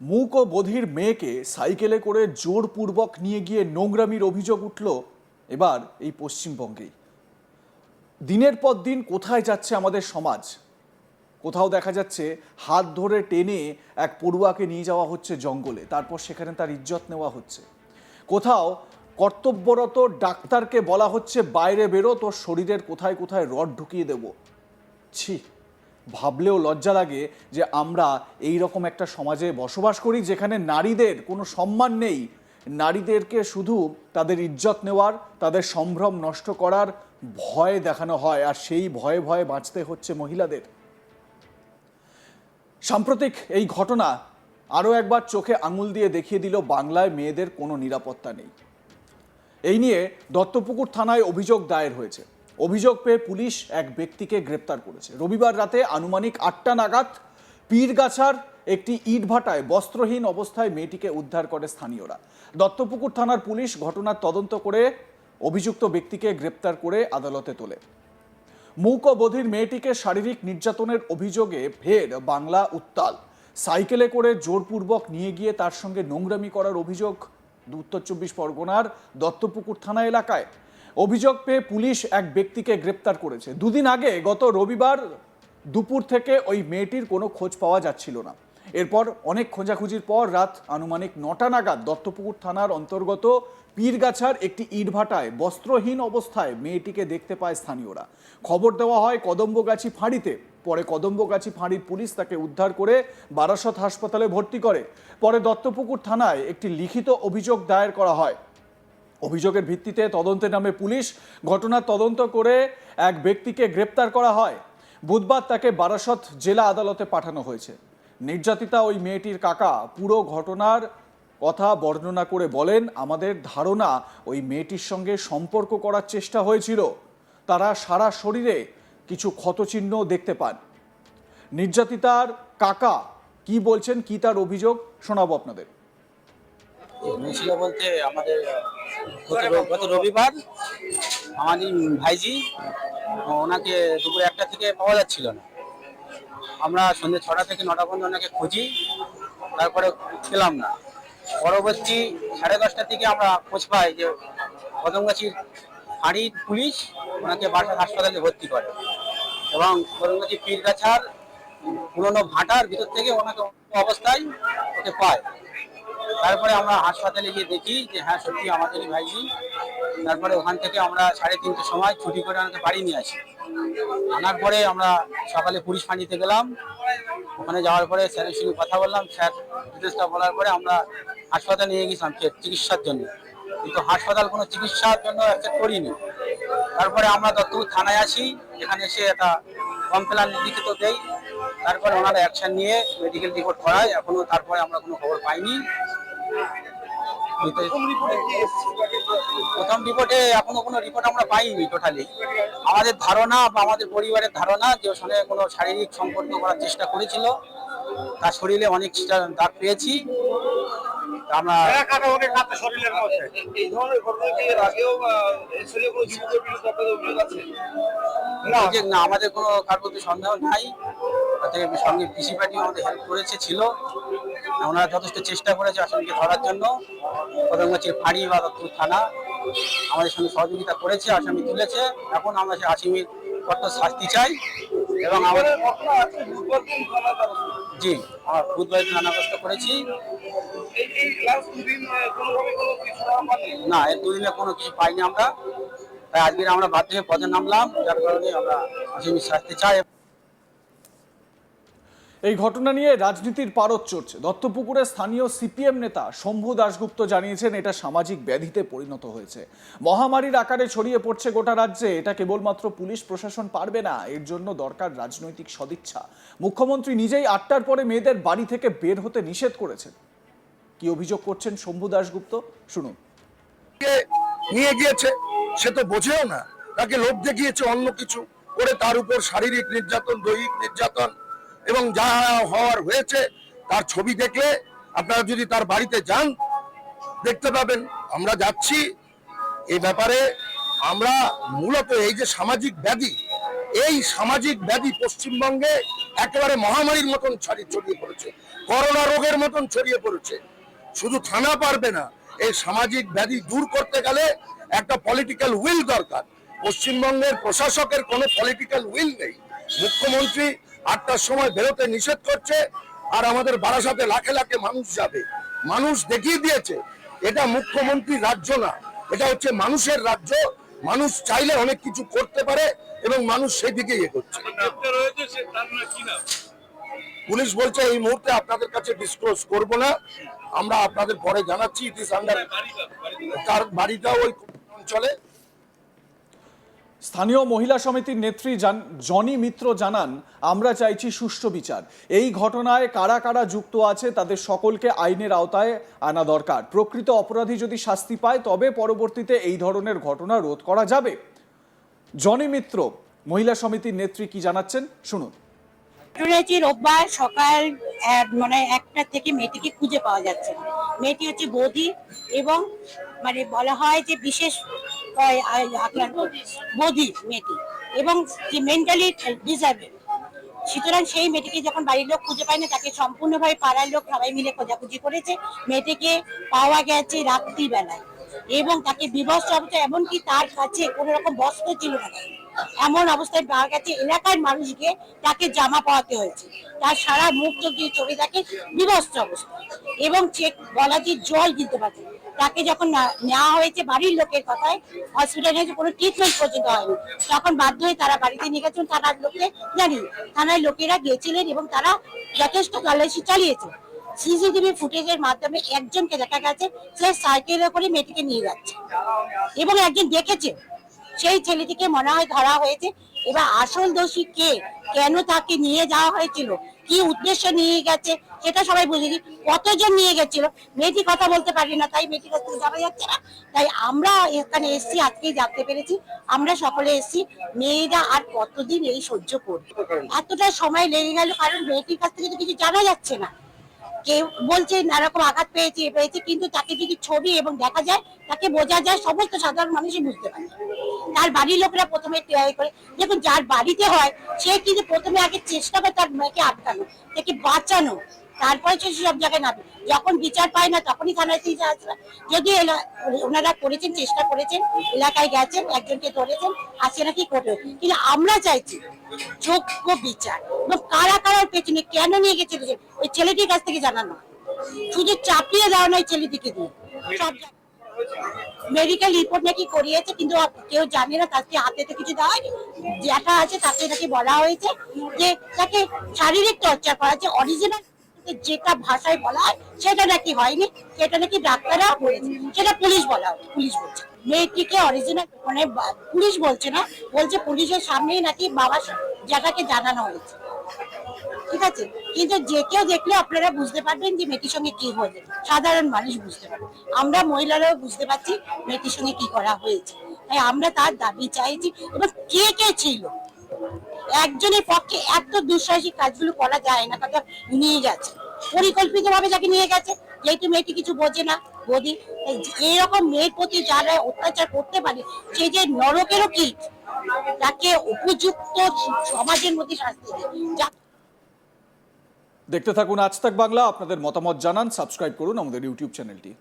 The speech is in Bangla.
মূক ও বধির মেয়েকে সাইকেলে করে জোরপূর্বক নিয়ে গিয়ে নোংরামির অভিযোগ উঠল এবার এই পশ্চিমবঙ্গেই। দিনের পর দিন কোথায় যাচ্ছে আমাদের সমাজ? কোথাও দেখা যাচ্ছে হাত ধরে টেনে এক পড়ুয়াকে নিয়ে যাওয়া হচ্ছে জঙ্গলে, তারপর সেখানে তার ইজ্জত নেওয়া হচ্ছে। কোথাও কর্তব্যরত ডাক্তারকে বলা হচ্ছে, বাইরে বেরো, তোর শরীরের কোথায় কোথায় রড ঢুকিয়ে দেবো। ছি ভাবলেও লজ্জা লাগে যে আমরা এই রকম একটা সমাজে বসবাস করি যেখানে নারীদের কোনো সম্মান নেই। নারীদেরকে শুধু তাদের ইজ্জত নেওয়ার, তাদের সম্ভ্রম নষ্ট করার ভয় দেখানো হয় আর সেই ভয়ে ভয়ে বাঁচতে হচ্ছে মহিলাদের। সাম্প্রতিক এই ঘটনা আরও একবার চোখে আঙুল দিয়ে দেখিয়ে দিল বাংলায় মেয়েদের কোনো নিরাপত্তা নেই। এই নিয়ে দত্তপুকুর থানায় অভিযোগ দায়ের হয়েছে। অভিযোগ পেয়ে পুলিশ এক ব্যক্তিকে গ্রেপ্তার করেছে। রবিবার রাতে আনুমানিক আটটা নাগাদ পীরগাছার একটি ইটভাটায় বস্ত্রহীন অবস্থায় মেয়েটিকে উদ্ধার করে স্থানীয়রা। দত্তপুকুর থানার পুলিশ ঘটনার তদন্ত করে অভিযুক্ত ব্যক্তিকে গ্রেপ্তার করে আদালতে তোলে। মূক বধির মেয়েটিকে শারীরিক নির্যাতনের অভিযোগে ফের বাংলা উত্তাল। সাইকেলে করে জোরপূর্বক নিয়ে গিয়ে তার সঙ্গে নোংরামি করার অভিযোগ উত্তর চব্বিশ পরগনার দত্তপুকুর থানা এলাকায়। অভিযোগ পেয়ে পুলিশ এক ব্যক্তিকে গ্রেপ্তার করেছে। দুদিন আগে, গত রবিবার দুপুর থেকে ওই মেয়েটির কোনো খোঁজ পাওয়া যাচ্ছিল না। এরপর অনেক খোঁজাখুঁজির পর রাত আনুমানিক নটা নাগাদ দত্তপুকুর থানার অন্তর্গত পীরগাছার একটি ইটভাটায় বস্ত্রহীন অবস্থায় মেয়েটিকে দেখতে পায় স্থানীয়রা। খবর দেওয়া হয়, কদম্বগাছি ফাঁড়িতে। পরে কদম্বগাছি ফাঁড়ির পুলিশ তাকে উদ্ধার করে বারাসত হাসপাতালে ভর্তি করে। পরে দত্তপুকুর থানায় একটি লিখিত অভিযোগ দায়ের করা হয়। অভিযোগের ভিত্তিতে তদন্তে নামে পুলিশ ঘটনার তদন্ত করে এক ব্যক্তিকে গ্রেপ্তার করা হয়। বুধবার তাকে বারাসত জেলা আদালতে পাঠানো হয়েছে। নির্যাতিতা ওই মেয়েটির কাকা পুরো ঘটনার কথা বর্ণনা করে বলেন, আমাদের ধারণা ওই মেয়েটির সঙ্গে সম্পর্ক করার চেষ্টা হয়েছিল। তারা সারা শরীরে কিছু ক্ষতচিহ্ন দেখতে পান। নির্যাতিতার কাকা কি বলছেন, কি তার অভিযোগ, শোনাবো আপনাদের। হয়েছিল বলতে আমাদের গত রবিবার আমাদের ভাইজি ওনাকে দুপুর একটা থেকে পাওয়া যাচ্ছিল না। আমরা সন্ধ্যে ছটা থেকে নটা পর্যন্ত ওনাকে খুঁজি, তারপরে পেলাম না। পরবর্তী সাড়ে দশটার দিকে আমরা খোঁজ পাই যে কদমগাছির ফাঁড়ির পুলিশ ওনাকে বাসা হাসপাতালে ভর্তি করে এবং কদমগাছি পীরগাছার পুরনো ভাটার ভিতর থেকে ওনাকে অবস্থায় ওকে পায়। তারপরে আমরা হাসপাতালে গিয়ে দেখি যে হ্যাঁ সত্যি আমাদেরই ভাইজি। তারপরে ওখান থেকে আমরা সাড়ে তিনটের সময় ছুটি করে আমাকে বাড়ি নিয়ে আসি। আনার পরে আমরা সকালে পুলিশ ফাঁড়িতে গেলাম। ওখানে যাওয়ার পরে স্যারের সঙ্গে কথা বললাম। স্যার ডিটেলসটা বলার পরে আমরা হাসপাতালে নিয়ে গেছিলাম চিকিৎসার জন্য। কিন্তু হাসপাতাল কোনো চিকিৎসার জন্য অ্যাকসেপ্ট করিনি। তারপরে আমরা দত্তপুর থানায় আসি। এখানে এসে একটা কমপ্লেন লিখিত দেই। তারপরে ওনারা অ্যাকশন নিয়ে মেডিকেল রিপোর্ট করায়। এখনও তারপরে আমরা কোনো খবর পাইনি। প্রথম রিপোর্টে এখনও কোনো রিপোর্ট আমরা পাইনি টোটালি আমাদের ধারণা বা আমাদের পরিবারের ধারণা যে ওর সঙ্গে কোনো শারীরিক সম্পর্ক করার চেষ্টা করেছিল। তার শরীরে অনেক দাগ পেয়েছি। তা আমরা এই ধরনের ঘটনা কি এর আগেও কোনো যুবকের বিরুদ্ধে আপনাদের অভিযোগ আছে? না আমাদের কোনো কার প্রতি সন্দেহ নাই। তাতে সঙ্গে পিসি পার্টি আমাদের হেল্প করেছে, ছিল। ওনারা যথেষ্ট চেষ্টা করেছে আসামিকে ধরার জন্য। প্রথম হচ্ছে ফাঁড়ি বা দত্তপুর থানা আমাদের সঙ্গে সহযোগিতা করেছে, আসামি তুলেছে। এখন আমরা সেই আসামির কঠোর শাস্তি চাই এবং আমাদের। জি, আমরা বুধবার নানাগ্রস্ত করেছি। না, এর দুদিনে কোনো কিছু পাইনি আমরা। তাই আজকে আমরা বাধ্য হয়ে পদে নামলাম, যার কারণে আমরা আসামির শাস্তি চাই। এই ঘটনা নিয়ে রাজনীতির পারদ চড়ছে। দত্তপুকুরের স্থানীয় সিপিএম নেতা শম্ভু দাশগুপ্ত জানিয়েছেন, এটা সামাজিক ব্যাধিতে পরিণত হয়েছে। মহামারীর আকারে ছড়িয়ে পড়ছে গোটা রাজ্যে, এটা কেবলমাত্র পুলিশ প্রশাসন পারবে না, এর জন্য দরকার রাজনৈতিক সদিচ্ছা। মুখ্যমন্ত্রী নিজেই আটটার পরে মেয়েদের বাড়ি থেকে বের হতে নিষেধ করেছেন। কি অভিযোগ করছেন শম্ভু দাশগুপ্ত? শুনুন। নিয়ে গিয়েছে, সে তো বোঝেও না। তাকে লোভ দেখিয়েছে অন্য কিছু, করে তার উপর শারীরিক নির্যাতন, দৈহিক নির্যাতন এবং যা হওয়ার হয়েছে, তার ছবি দেখলে আপনারা যদি তার বাড়িতে যান, দেখতে পাবেন। আমরা যাচ্ছি। এই ব্যাপারে আমরা মূলত এই যে সামাজিক ব্যাধি, এই সামাজিক ব্যাধি পশ্চিমবঙ্গে একেবারে মহামারীর মতন ছাড়িয়ে পড়েছে। করোনা রোগের মতন ছড়িয়ে পড়েছে। শুধু থানা পারবে না, এই সামাজিক ব্যাধি দূর করতে গেলে একটা পলিটিক্যাল উইল দরকার। পশ্চিমবঙ্গের প্রশাসকের কোনো পলিটিক্যাল উইল নেই। মুখ্যমন্ত্রী আটটার সময় বেরোতে নিষেধ করছে আর আমাদের বারাসাতে লাখে লাখে মানুষ যাবে। মানুষ দেখিয়ে দিয়েছে এটা মুখ্যমন্ত্রী রাজ্য না এটা হচ্ছে মানুষের রাজ্য। মানুষ চাইলে অনেক কিছু করতে পারে এবং মানুষ সেদিকে ইয়ে করছে পুলিশ বলছে এই মুহূর্তে আপনাদের কাছে ডিসক্লোজ করব না। আমরা আপনাদের পরে জানাচ্ছি ইট ইস আন্ডার তার বাড়িটা ওই অঞ্চলে। স্থানীয় মহিলা সমিতির নেত্রী জান- মিত্র জানান, আমরা চাইছি সুষ্ঠু বিচার। এই ঘটনায় কারা কারা যুক্ত আছে তাদের সকলকে আইনের আওতায় আনা দরকার। প্রকৃত অপরাধী যদি শাস্তি পায়, তবে পরবর্তীতে এই ধরনের ঘটনা রোধ করা যাবে। জনি মিত্র, মহিলা সমিতির নেত্রী কি জানাচ্ছেন? শুনুন। রয়েছে রোববার সকাল মানে একটা থেকে মেয়েটিকে খুঁজে পাওয়া যাচ্ছে মেয়েটি হচ্ছে বৌদি এবং মানে বলা হয় যে বিশেষ আপনার বৌদি মেয়েটি। এবং যে মেন্টালি ডিসেবল সুতরাং সেই মেয়েটিকে যখন বাড়ির লোক খুঁজে পায় না, তাকে সম্পূর্ণভাবে পাড়ার লোক সবাই মিলে খোঁজাখুঁজি করেছে। মেয়েটিকে পাওয়া গেছে রাত্রিবেলায় এবং তাকে বিভস্ত অবস্থা, এমনকি তার কাছে কোনো রকম বস্ত্র ছিল না। এমন অবস্থায় পাওয়া গেছে, এলাকার মানুষকে তাকে জামা পাওয়াতে হয়েছে। তার সারা মুখ চোখ দিয়ে চলে থাকে বিভস্ত অবস্থা। এবং চেক গলা দিয়ে জল দিতে পারছে। তাকে যখন নেওয়া হয়েছে বাড়ির লোকের কথায় হসপিটালে কোনো ট্রিটমেন্ট পর্যন্ত হয়নি। তখন বাধ্য হয়ে তারা বাড়িতে নিয়ে গেছেন, থানার লোককে জানি থানার লোকেরা গিয়েছিলেন এবং তারা যথেষ্ট তল্লাশি চালিয়েছে। সিসিটিভি ফুটেজের মাধ্যমে একজনকে দেখা গেছে, সে সাইকেলে করে মেয়েটিকে নিয়ে যাচ্ছে। এবং একজন দেখেছে, সেই ছেলেটিকে মনে হয় ধরা হয়েছে। এবার আসল দোষী কে? কেন তাকে নিয়ে যাওয়া হয়েছিল? কি উদ্দেশ্য নিয়ে গেছে সেটা সবাই বুঝেনি কতজন নিয়ে গেছিল? মেয়েটি কথা বলতে পারি না, তাই মেয়েটির কাছ থেকে জানা যাচ্ছে না। তাই আমরা এখানে এসছি, আজকেই জানতে পেরেছি। আমরা সকলে এসছি, মেয়েরা আর কতদিন এই সহ্য করবে? এতটা সময় লেগে গেল, কারণ মেয়েটির কাছ থেকে তো কিছু জানা যাচ্ছে না। কেউ বলছে, নানারকম আঘাত পেয়েছে, এ পেয়েছে, কিন্তু তাকে যদি ছবি এবং দেখা যায়, তাকে বোঝা যায়, সমস্ত সাধারণ মানুষই বুঝতে পারে। তার বাড়ির লোকরা প্রথমে তৈরি করে। দেখুন, যার বাড়িতে হয়, সে কিন্তু প্রথমে আগে চেষ্টা করে তার মেয়েকে আটকানো, তাকে বাঁচানো। তারপরে সে সব জায়গায় নামে যখন বিচার পায় না, তখনই থানায় আসবে যদি ওনারা করেছেন, চেষ্টা করেছেন, এলাকায় গেছেন, একজনকে ধরেছেন, আজকে নাকি করবে। কিন্তু আমরা চাইছি যোগ্য বিচার। কারা কারা ওর পেছনে কেন নিয়ে গেছিল যে ওই ছেলেটির কাছ থেকে জানানো। শুধু চাপিয়ে দেওয়া নয় ছেলেটিকে দিয়ে। সব মেডিকেল রিপোর্ট নাকি করিয়েছে, কিন্তু কেউ জানে না, তাকে হাতে তো কিছু দেওয়া হয়নি। যেটা আছে তাকে নাকি বলা হয়েছে যে তাকে শারীরিক টর্চার করা হচ্ছে অরিজিনাল যেটা ভাষায় বলা হয়, সেটা নাকি হয়নি, সেটা নাকি ডাক্তাররা বলেছে, সেটা পুলিশ বলা হয়, পুলিশ বলছে। মেয়েটিকে অরিজিনাল মানে পুলিশ বলছে না, বলছে পুলিশের সামনেই নাকি বাবা জায়গাকে জানানো হয়েছে। ঠিক আছে? কিন্তু যে কেউ দেখলে আপনারা বুঝতে পারবেন যে মেয়েটির সঙ্গে কি হয়েছে। সাধারণ মানুষ বুঝতে পারবে। আমরা মহিলারাও বুঝতে পারছি মেয়েটির সঙ্গে কি করা হয়েছে। তাই আমরা তার দাবি চাইছি, এবং কে কে ছিল? একজনের পক্ষে এত দুঃসাহসিক কাজগুলো করা যায় না কারণ নিয়ে গেছে। পরিকল্পিত ভাবে যাকে নিয়ে গেছে। যেহেতু মেয়েটি কিছু বোঝে না বদি এরকম মেয়ের প্রতি যারা অত্যাচার করতে পারে, সে যে নরকেরও কি তাকে উপযুক্ত সমাজের মধ্যে শাস্তি দেখতে থাকুন আজ তাক বাংলা। আপনাদের মতামত জানান, সাবস্ক্রাইব করুন আমাদের ইউটিউব চ্যানেলটি।